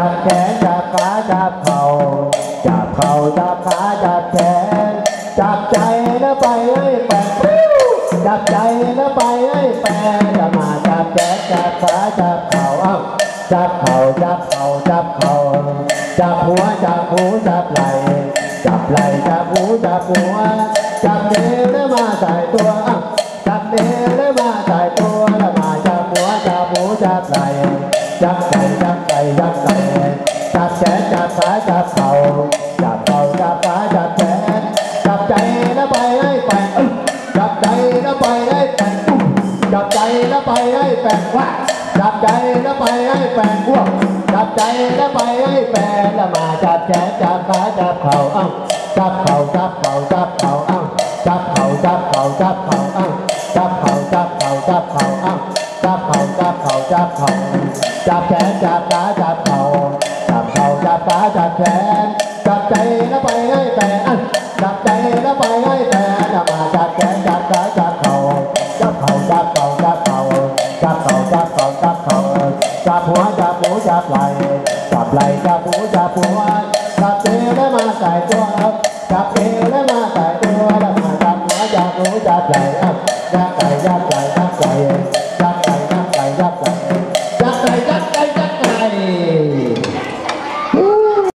จับแขนจับขาจับเข่าจับเข่าจับขาจับแขนจับใจแล้วไปให้แปะจับใจแล้วไปให้แปะจะมาจับแขนจับขาจับเข่าเอ้าจับเข่าจับเข่าจับเข่าจับหัวจับหูจับไหล่จับไหล่จับหูจับหัวจับเอวแล้วมาใส่ตัวเอ้าจับเอวแล้วมาใส่ตัวแล้วมาจับหัวจับหูจับไหล่จับใจจับใจจับใจจับ แขนจับขาจับเข่าจับเข่าจับขาจับแขนจับใจแล้วไปให้แปะจับใจแล้วไปให้แปะจับใจแล้วไปให้แปะว่าจับใจแล้วไปให้แปะพวกจับใจแล้วไปให้แปะแล้วมาจับแขนจับขาจับเข่าเอ้าจับเข่าจับเข่าจับเข่าเอ้าจับเข่าจับเข่าจับเข่าเอ้าจับเข่าจับเข่าจับเข่าเอ้าจับเข่าจับเข่าจับเข่าจับแขนจับขาจับ เข่าจับแขนจับใจแล้วไปให้แปะอ่จับใจแล้วไปให้แปะแล้วมาจับแขนจับขาจับเข่าจับเข่าจับเข่าจับเข่าจับเข่าจับเข่าจับเข่าจับหัวจับหูจับไหล่จับไหล่จับหูจับหัวจับเอวแล้วมาใส่ตัวจับเอวแล้วมาใส่ตัวแล้วมาจับหัวจับหูจับไหล่อะจับไหล่จับไหล่จับไหล่